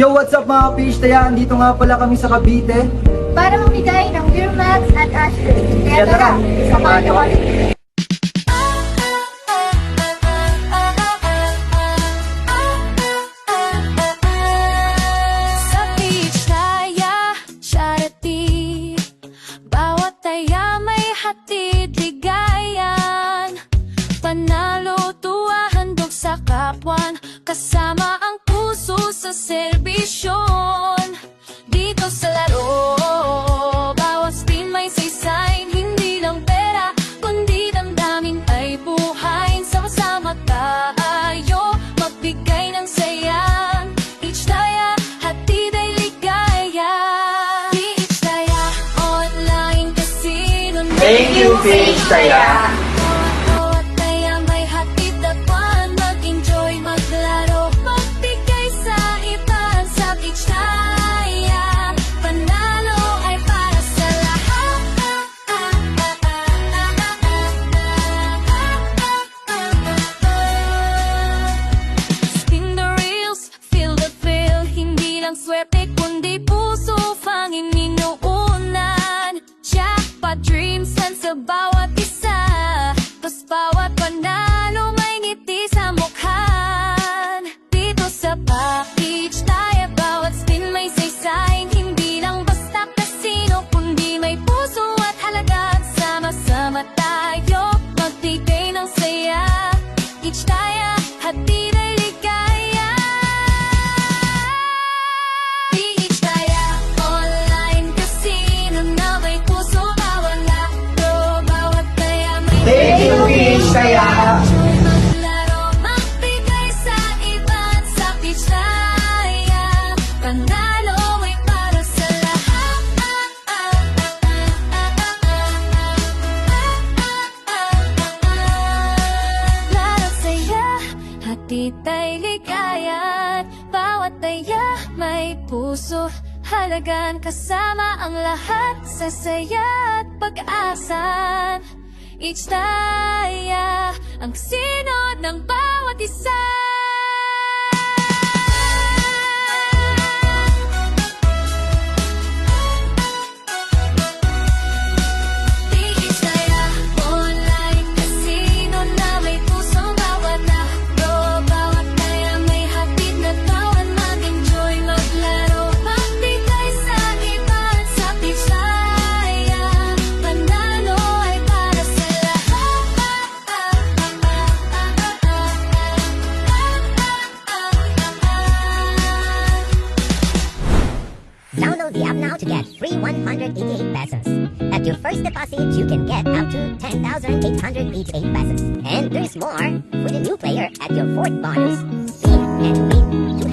Yo, what's up mga fish? Taya, andito nga pala kami sa Cavite. Para mamigay ng Beer Max at Asher. Kaya tara, samahan niyo kami. Hatid ligayan Panalo, tuwa, handog sa kapwan Kasama ang sa serbisyon. Dito sa laro Bawat spin may saysay Hindi lang pera Kundi damdamin ay buhay. Sama-sama tayo Magbigay ng saya. Each taya Hatid ay ligaya. Taya Online casino. Thank you, Fish Taya. Lang swerte kundi puso Fangin minuunan Jackpot dreams and sa bawat isa. Pas bawat panalo may ngiti sa mukhan. Dito sa package tayo Bawat spin may saysay. Hindi lang basta kasino Kundi may puso at halaga. Sama-sama tayo Magbigay ng saya. Each taya Lahat saya, hatid ay ligaya't Bawat taya may puso. Halagan kasama ang lahat Sa saya at pag-asan Each taya Ang sinod ng bawat isa now to get free 188 pesos. At your first deposit, you can get up to 10,888 pesos. And there's more for the new player at your fourth bonus. Spin and win